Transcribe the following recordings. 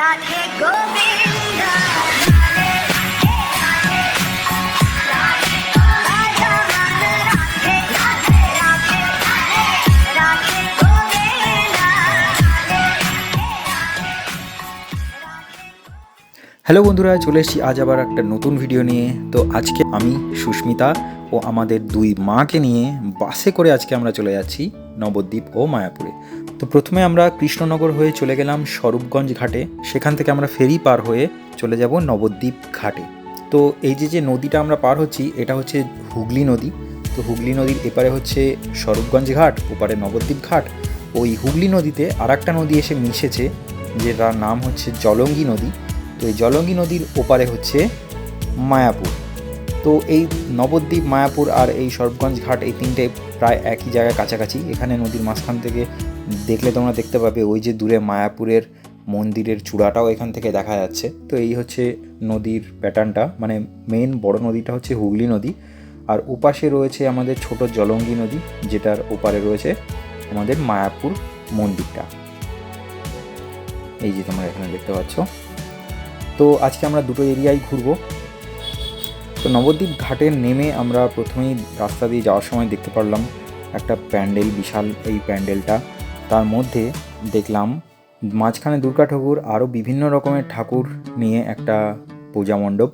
Radhe Govinda hello বন্ধুরা, চলে এসেছি আজ আবার একটা নতুন ভিডিও নিয়ে। তো আজকে আমি, সুস্মিতা ও আমাদের দুই মাকে নিয়ে বাসে করে আজকে আমরা চলে যাচ্ছি নবদ্বীপ ও মায়াপুরে। তো প্রথমে আমরা কৃষ্ণনগর হয়ে চলে গেলাম স্বরূপগঞ্জ ঘাটে। সেখান থেকে আমরা ফেরি পার হয়ে চলে যাব নবদ্বীপ ঘাটে। তো এই যে যে নদীটা আমরা পার হচ্ছি, এটা হচ্ছে হুগলি নদী। তো হুগলি নদীর এপারে হচ্ছে স্বরূপগঞ্জ ঘাট, ওপারে নবদ্বীপ ঘাট। ওই হুগলি নদীতে আর একটা নদী এসে মিশেছে, যেটার নাম হচ্ছে জলঙ্গি নদী। তো এই জলঙ্গি নদীর ওপারে হচ্ছে মায়াপুর। তো এই নবদ্বীপ, মায়াপুর আর এই সরবগঞ্জ ঘাট এই তিনটে প্রায় একই জায়গায় কাছাকাছি। এখানে নদীর মাঝখান থেকে দেখলে তোমরা দেখতে পাবে ওই যে দূরে মায়াপুরের মন্দিরের চূড়াটাও এখান থেকে দেখা যাচ্ছে। তো এই হচ্ছে নদীর প্যাটার্নটা মানে মেন বড় নদীটা হচ্ছে হুগলি নদী। আর ওপাশে রয়েছে আমাদের ছোট জলঙ্গি নদী, যেটার ওপারে রয়েছে আমাদের মায়াপুর মন্দিরটা। এই যে তোমরা এখানে দেখতে পাচ্ছ। তো আজকে আমরা দুটো এরিয়ায় ঘুরবো। তো নবদ্বীপ ঘাটে নেমে আমরা প্রথমেই রাস্তা দিয়ে যাওয়ার সময় দেখতে পারলাম একটা প্যান্ডেল, বিশাল এই প্যান্ডেলটা। তার মধ্যে দেখলাম মাঝখানে দুর্গা ঠাকুর আরও বিভিন্ন রকমের ঠাকুর নিয়ে একটা পূজা মণ্ডপ।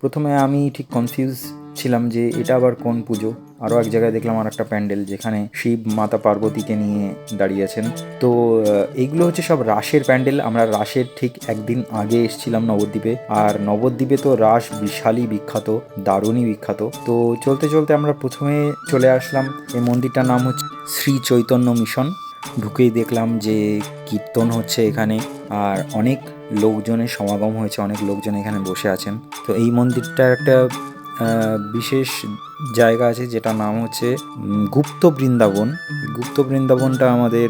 প্রথমে আমি ঠিক কনফিউজ ছিলাম যে এটা আবার কোন পুজো? আরও এক জায়গায় দেখলাম আর একটা প্যান্ডেল যেখানে শিব মাতা পার্বতীকে নিয়ে দাঁড়িয়েছেন তো আহ, এইগুলো হচ্ছে সব রাসের প্যান্ডেল। আমরা রাসের ঠিক একদিন আগে এসেছিলাম নবদ্বীপে। আর নবদ্বীপে তো রাস বিশালই বিখ্যাত দারুণই বিখ্যাত। তো চলতে চলতে আমরা প্রথমে চলে আসলাম। এই মন্দিরটার নাম হচ্ছে শ্রী চৈতন্য মিশন। ঢুকেই দেখলাম যে কীর্তন হচ্ছে এখানে আর অনেক লোকজনের সমাগম হয়েছে, অনেক লোকজন এখানে বসে আছেন। তো এই মন্দিরটার একটা বিশেষ জায়গা আছে যেটা নাম হচ্ছে গুপ্ত বৃন্দাবন। গুপ্ত বৃন্দাবনটা আমাদের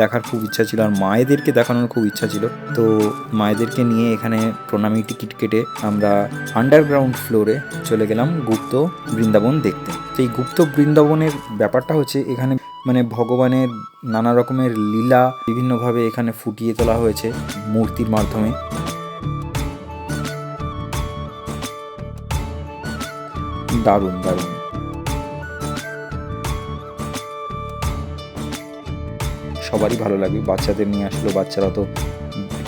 দেখার খুব ইচ্ছা ছিল আর মায়েদেরকে দেখানোর খুব ইচ্ছা ছিল। তো মায়েদেরকে নিয়ে এখানে প্রণামী টিকিট কেটে আমরা আন্ডারগ্রাউন্ড ফ্লোরে চলে গেলাম গুপ্ত বৃন্দাবন দেখতে। তো এই গুপ্ত বৃন্দাবনের ব্যাপারটা হচ্ছে এখানে মানে ভগবানের নানা রকমের লীলা বিভিন্নভাবে এখানে ফুটিয়ে তোলা হয়েছে মূর্তির মাধ্যমে। দারুণ দারুণ। সবারই ভালো লাগবে, বাচ্চাদের নিয়ে আসলো বাচ্চারা তো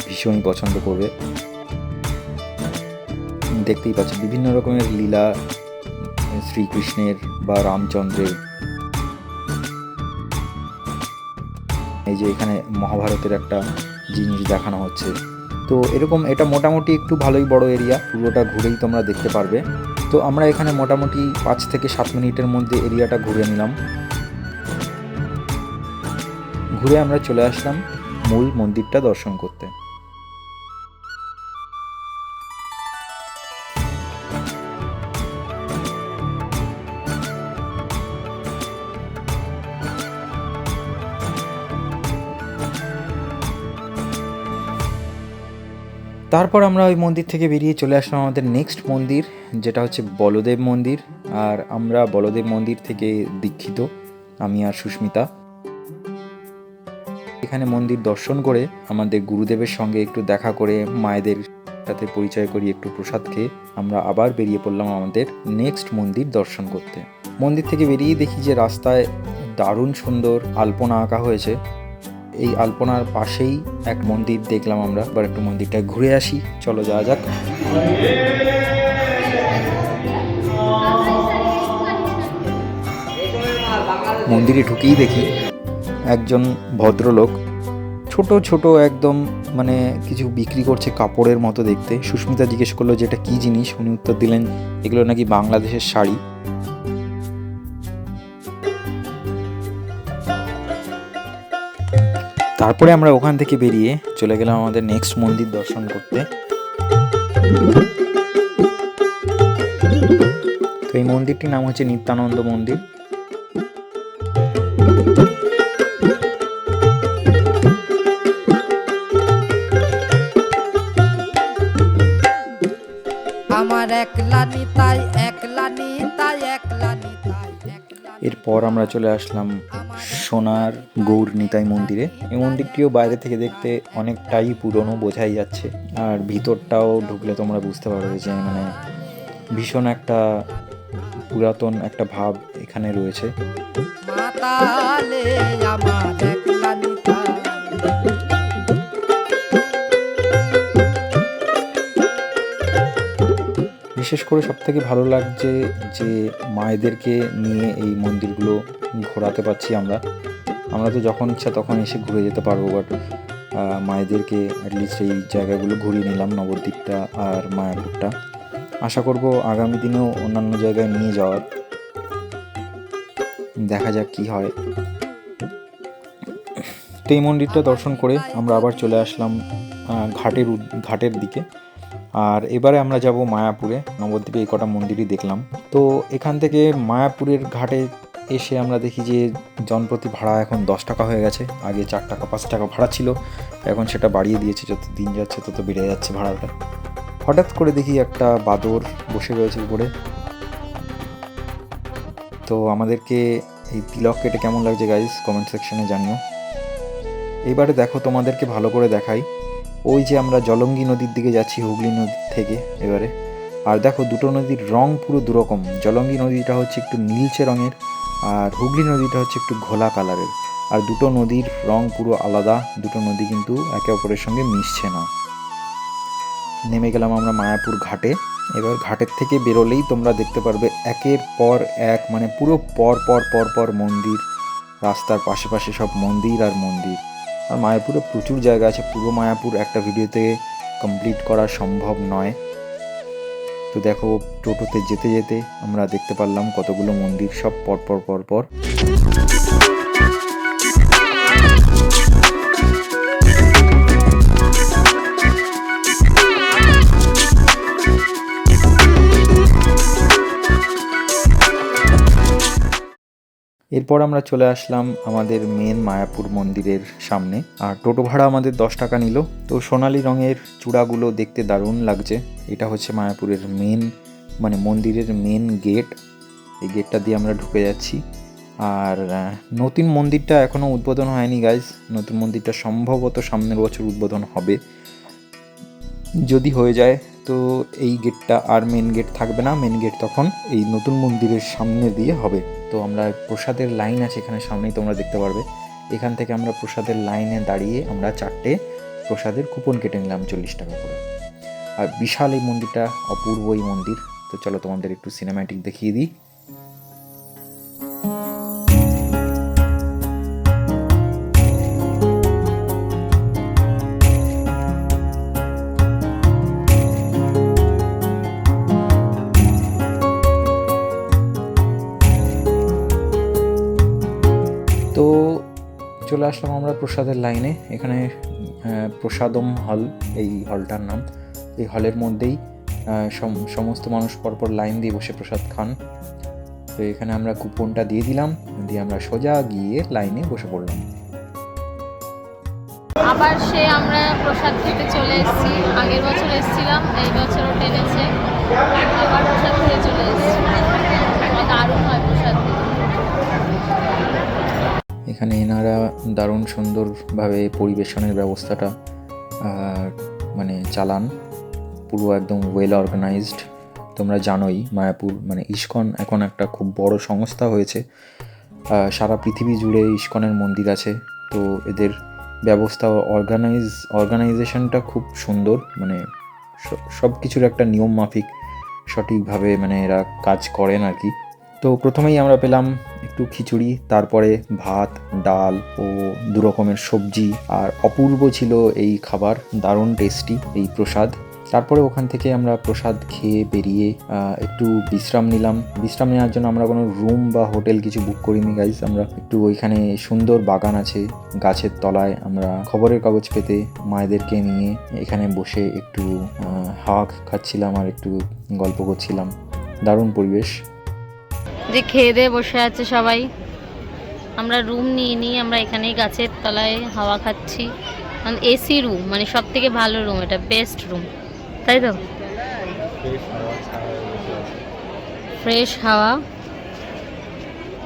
ভীষণই পছন্দ করবে। দেখতেই পাচ্ছ, বিভিন্ন রকমের লীলা, শ্রীকৃষ্ণের বা রামচন্দ্রের এই যে এখানে মহাভারতের একটা জিনিস দেখানো হচ্ছে। তো এরকম এটা মোটামুটি একটু ভালোই বড় এরিয়া, পুরোটা ঘুরেই তোমরা দেখতে পারবে। তো আমরা এখানে মোটামুটি পাঁচ থেকে সাত মিনিটের মধ্যে এরিয়াটা ঘুরে নিলাম। ঘুরে আমরা চলে আসলাম মূল মন্দিরটা দর্শন করতে। তারপর আমরা ওই মন্দির থেকে বেরিয়ে চলে আসলাম আমাদের নেক্সট মন্দির, যেটা হচ্ছে বলদেব মন্দির। আর আমরা বলদেব মন্দির থেকে দীক্ষিত, আমি আর সুস্মিতা। এখানে মন্দির দর্শন করে আমাদের গুরুদেবের সঙ্গে একটু দেখা করে, মায়েদের সাথে পরিচয় করি একটু প্রসাদ খেয়ে আমরা আবার বেরিয়ে পড়লাম আমাদের নেক্সট মন্দির দর্শন করতে। মন্দির থেকে বেরিয়ে দেখি যে রাস্তায় দারুণ সুন্দর আলপনা আঁকা হয়েছে। এই আলপনার পাশেই এক মন্দির দেখলাম আমরা। এবার একটু মন্দিরটা ঘুরে আসি। চলো যাওয়া যাক। মন্দিরে ঢুকেই দেখি একজন ভদ্রলোক। ছোট ছোট একদম মানে কিছু বিক্রি করছে কাপড়ের মতো দেখতে। সুস্মিতা জিজ্ঞেস করল যে, এটা কী জিনিস? উনি উত্তর দিলেন, এগুলো নাকি বাংলাদেশের শাড়ি। তারপরে আমরা ওখান থেকে বেরিয়ে চলে গেলাম আমাদের নেক্সট মন্দির দর্শন করতে। তো এই মন্দিরটির নাম হচ্ছে নিত্যানন্দ মন্দির। আমার একলা নিতাই একলা নিতাই, একলা এরপর আমরা চলে আসলাম সোনার গৌর নিতাই মন্দিরে। এই মন্দিরটিও বাইরে থেকে দেখতে অনেকটাই পুরনো, বোঝাই যাচ্ছে। আর ভিতরটাও ঢুকলে তোমরা বুঝতে পারবে যে মানে ভীষণ একটা পুরাতন একটা ভাব এখানে রয়েছে। বিশেষ করে সব থেকে ভালো লাগছে যে মায়েদেরকে নিয়ে এই মন্দিরগুলো ঘোরাতে পারছি আমরা। আমরা তো যখন ইচ্ছা তখন এসে ঘুরে যেতে পারব বাট মায়েদেরকে অ্যাটলিস্ট এই জায়গাগুলো ঘুরিয়ে নিলাম, নবদ্বীপটা আর মায়াপুরটা। আশা করব আগামী দিনেও অন্যান্য জায়গায় নিয়ে যাওয়ার। দেখা যাক কি হয়। তো এই মন্দিরটা দর্শন করে আমরা আবার চলে আসলাম ঘাটের ঘাটের দিকে। আর এবারে আমরা যাব মায়াপুরে। নবদ্বীপে এই কটা মন্দিরই দেখলাম। তো এখান থেকে মায়াপুরের ঘাটে এসে আমরা দেখি যে জনপ্রতি ভাড়া এখন দশ টাকা হয়ে গেছে। আগে চার টাকা, পাঁচ টাকা ভাড়া ছিল। এখন সেটা বাড়িয়ে দিয়েছে। যত দিন যাচ্ছে তত বেড়ে যাচ্ছে ভাড়াটা। হঠাৎ করে দেখি একটা বাদর বসে রয়েছে উপরে। তো আমাদেরকে এই তিলক কেটে কেমন লাগছে গাইজ কমেন্ট সেকশনে জানিও। এবারে দেখো তোমাদেরকে ভালো করে দেখাই। ওই যে আমরা জলঙ্গি নদীর দিকে যাচ্ছি হুগলি নদী থেকে এবারে। আর দেখো দুটো নদীর রং পুরো দুরকম। জলঙ্গি নদীটা হচ্ছে একটু নীলচে রঙের আর হুগলি নদীটা হচ্ছে একটু ঘোলা কালারের। আর দুটো নদীর রং পুরো আলাদা, দুটো নদী কিন্তু একে অপরের সঙ্গে মিশছে না। নেমে গেলাম আমরা মায়াপুর ঘাটে। এবার ঘাটের থেকে বেরোলেই তোমরা দেখতে পারবে একের পর এক মানে পুরো পর পর পর পর মন্দির, রাস্তার পাশে পাশে সব মন্দির আর মন্দির। আর মায়াপুরে প্রচুর জায়গা আছে। পুরো মায়াপুর একটা ভিডিওতে কমপ্লিট করা সম্ভব নয়। তো দেখো, টোটোতে যেতে যেতে আমরা দেখতে পারলাম কতগুলো মন্দির, সব পর পর। এরপর আমরা চলে আসলাম আমাদের মেন মায়াপুর মন্দিরের সামনে। আর টোটো ভাড়া আমাদের দশ টাকা নিল। তো সোনালি রঙের চূড়াগুলো দেখতে দারুণ লাগছে। এটা হচ্ছে মায়াপুরের মেন মানে মন্দিরের মেন গেট এই গেটটা দিয়ে আমরা ঢুকে যাচ্ছি। আর নতুন মন্দিরটা এখনও উদ্বোধন হয়নি গাইজ নতুন মন্দিরটা সম্ভবত সামনের বছর উদ্বোধন হবে। যদি হয়ে যায়, তো এই গেটটা আর মেন গেট থাকবে না। মেন গেট তখন এই নতুন মন্দিরের সামনে দিয়ে হবে। তো আমরা প্রসাদের লাইন আছে এখানে সামনেই তোমরা দেখতে পারবে। এখান থেকে আমরা প্রসাদের লাইনে দাঁড়িয়ে আমরা চারটে প্রসাদের কুপন কেটে নিলাম চল্লিশ টাকা করে। আর বিশাল এই মন্দিরটা, অপূর্ব এই মন্দির। তো চলো তোমাদের একটু সিনেম্যাটিক দেখিয়ে দিই। আসলাম আমরা প্রসাদের লাইনে। এখানে প্রসাদম হল এই হলটার নাম। এই হলের মধ্যেই সমস্ত মানুষ পরপর লাইন দিয়ে বসে প্রসাদ খান। তো এখানে আমরা কুপনটা দিয়ে দিলাম, দিয়ে আমরা সোজা গিয়ে লাইনে বসে পড়লাম। আবার সে আমরা প্রসাদ খেতে চলে এসেছি। আগের বছর এসেছিলাম, এই বছরও টেনেছে। আবার প্রসাদ খেতে চলে এসেছি। দারুণ এখানে এনারা দারুণ সুন্দরভাবে পরিবেশনের ব্যবস্থাটা মানে চালান। পুরো একদম ওয়েল অর্গানাইজড তোমরা জানোই মায়াপুর মানে ইস্কন এখন একটা খুব বড় সংস্থা হয়েছে। সারা পৃথিবী জুড়ে ইস্কনের মন্দির আছে। তো এদের ব্যবস্থা অর্গানাইজ অর্গানাইজেশনটা খুব সুন্দর। মানে সব কিছুর একটা নিয়ম মাফিক সঠিকভাবে মানে এরা কাজ করেন আর কি। তো প্রথমেই আমরা পেলাম একটু খিচুড়ি, তারপরে ভাত, ডাল ও দু রকমের সবজি। আর অপূর্ব ছিল এই খাবার, দারুণ টেস্টি এই প্রসাদ। তারপরে ওখান থেকে আমরা প্রসাদ খেয়ে বেরিয়ে একটু বিশ্রাম নিলাম। বিশ্রাম নেওয়ার জন্য আমরা কোনো রুম বা হোটেল কিছু বুক করিনি গাইজ আমরা একটু ওইখানে সুন্দর বাগান আছে, গাছের তলায় আমরা খবরের কাগজ পেতে মায়েদেরকে নিয়ে এখানে বসে একটু হাওয়া খাচ্ছিলাম আর একটু গল্প করছিলাম। দারুণ পরিবেশ। যে খেয়ে দিয়ে বসে আছে সবাই। আমরা রুম নিয়ে নিই আমরা এখানেই গাছের তলায় হাওয়া খাচ্ছি। এসি রুম মানে সব থেকে ভালো রুম এটা বেস্ট রুম তাই তো? ফ্রেশ হাওয়া।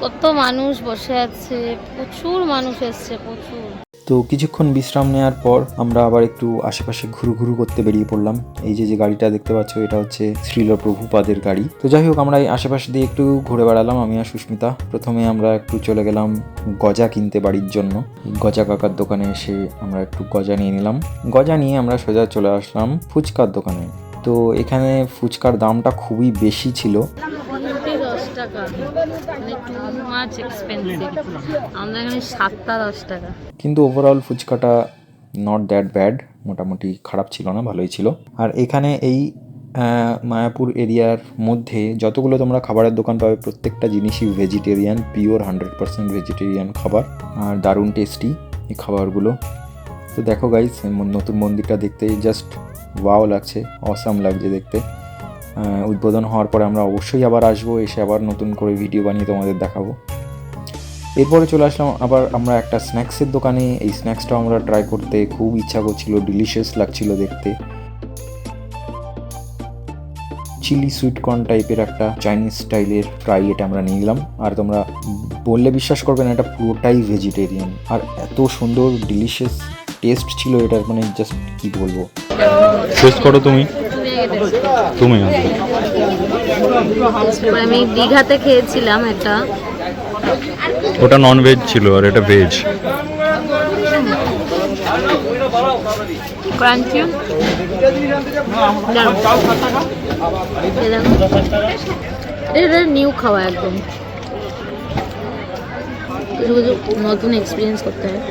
কত মানুষ বসে আছে প্রচুর মানুষ এসছে প্রচুর। তো কিছুক্ষণ বিশ্রাম নেওয়ার পর আমরা আবার একটু আশেপাশে ঘুরু ঘুরু করতে বেরিয়ে পড়লাম। এই যে যে গাড়িটা দেখতে পাচ্ছ, এটা হচ্ছে শ্রীল প্রভুপাদের গাড়ি। তো যাই হোক, আমরা এই আশেপাশে দিয়ে একটু ঘুরে বেড়ালাম, আমি আর সুস্মিতা। প্রথমে আমরা একটু চলে গেলাম গজা কিনতে বাড়ির জন্য। গজা কাকার দোকানে এসে আমরা একটু গজা নিয়ে নিলাম। গজা নিয়ে আমরা সোজা চলে আসলাম ফুচকার দোকানে। তো এখানে ফুচকার দামটা খুবই বেশি ছিল। এক্সপেন্সিভ এখানে সাতটা দশ টাকা কিন্তু ওভারঅল ফুচকাটা নট দ্যাট ব্যাড মোটামুটি খারাপ ছিল না, ভালোই ছিল। আর এখানে এই মায়াপুর এরিয়ার মধ্যে যতগুলো তোমরা খাবারের দোকান পাবে, প্রত্যেকটা জিনিসই vegetarian pure hundred percent vegetarian খাবার। আর দারুণ টেস্টি এই খাবারগুলো। তো দেখো গাইস নতুন মন্দিরটা দেখতে জাস্ট ওয়াও লাগছে অসাম লাগছে দেখতে। উদ্বোধন হওয়ার পরে আমরা অবশ্যই আবার আসব, এসে আবার নতুন করে ভিডিও বানিয়ে তোমাদের দেখাবো। এরপরে চলে আসলাম, আবার আমরা একটা স্ন্যাক্সের দোকানে। এই স্ন্যাক্সটা আমরা ট্রাই করতে খুব ইচ্ছা করছিল ডিলিশিয়াস লাগছিল দেখতে। চিলি সুইট কর্ন টাইপের একটা চাইনিজ স্টাইলের ফ্রাই এটা আমরা নিয়ে নিলাম। আর তোমরা বললে বিশ্বাস করবে না, এটা পুরোটাই ভেজিটেরিয়ান আর এত সুন্দর ডিলিশিয়াস টেস্ট ছিল এটার মানে জাস্ট কি বলব? টেস্ট করো তুমি। তুমি আমি দীঘাতে খেয়েছিলাম এটা। ওটা নন ভেজ ছিল আর এটা ভেজ ক্রাঞ্চি এটা নিউ খাওয়া একদম। কিছু কিছু নতুন এক্সপিরিয়েন্স করতে হয়।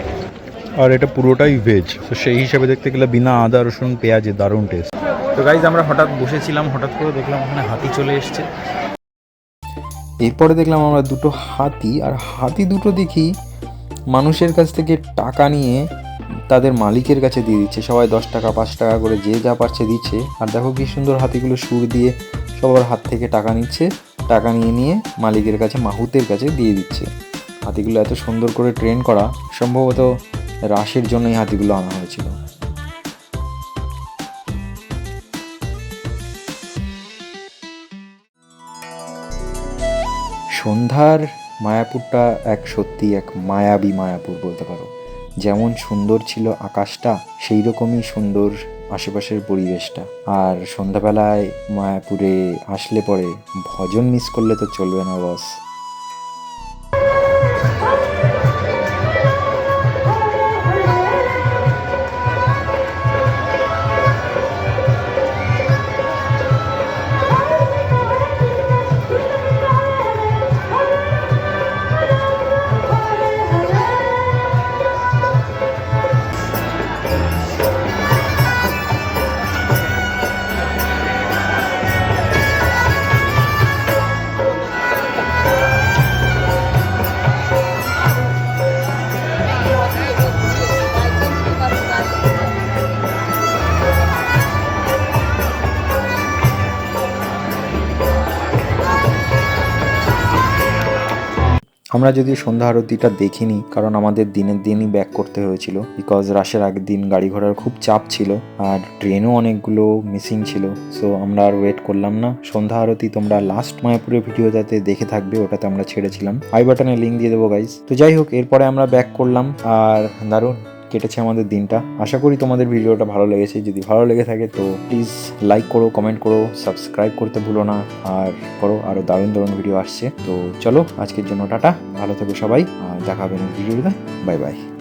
আর এটা পুরোটাই ভেজ তো সেই হিসাবে দেখতে গেলে বিনা আদা রসুন পেঁয়াজের দারুণ টেস্ট তো গাইজ আমরা হঠাৎ বসেছিলাম, হঠাৎ করে দেখলাম ওখানে হাতি চলে এসছে। এরপরে দেখলাম আমরা দুটো হাতি, আর হাতি দুটো দেখি মানুষের কাছ থেকে টাকা নিয়ে তাদের মালিকের কাছে দিয়ে দিচ্ছে। সবাই দশ টাকা, পাঁচ টাকা করে যে যা পারছে দিচ্ছে। আর দেখো কি সুন্দর হাতিগুলো সুর দিয়ে সবার হাত থেকে টাকা নিচ্ছে, টাকা নিয়ে নিয়ে মালিকের কাছে, মাহুতের কাছে দিয়ে দিচ্ছে। হাতিগুলো এত সুন্দর করে ট্রেন করা, সম্ভবত রাশের জন্যই হাতিগুলো আনা হয়েছিল। সন্ধ্যার মায়াপুরটা এক সত্যি এক মায়াবী মায়াপুর বলতে পারো। যেমন সুন্দর ছিল আকাশটা সেই রকমই সুন্দর আশেপাশের পরিবেশটা। আর সন্ধ্যাবেলায় মায়াপুরে আসলে পরে ভজন মিস করলে তো চলবে না বস আমরা যদি সন্ধ্যা আরতিটা দেখিনি, কারণ আমাদের দিনের দিনই ব্যাক করতে হয়েছিল বিকজ রাশের আগের দিন গাড়ি ঘোড়ার খুব চাপ ছিল, আর ট্রেনও অনেকগুলো মিসিং ছিল সো আমরা আর ওয়েট করলাম না। সন্ধ্যা আরতি তোমরা লাস্ট মায়াপুরের ভিডিও যাতে দেখে থাকবে, ওটাতে আমরা ছেড়েছিলাম। আই বাটনে লিঙ্ক দিয়ে দেবো গাইজ তো যাই হোক, এরপরে আমরা ব্যাক করলাম, আর দারুণ। কেটেছে আমাদের দিনটা। আশা করি তোমাদের ভিডিওটা ভালো লেগেছে। যদি ভালো লেগে থাকে তো প্লিজ লাইক করো কমেন্ট করো সাবস্ক্রাইব করতে ভুলো না। আর করো আরও দারুণ দারুণ ভিডিও আসছে। তো চলো, আজকের জন্য টাটা। ভালো থেকো সবাই। আর দেখা হবে ভিডিওতে বাই বাই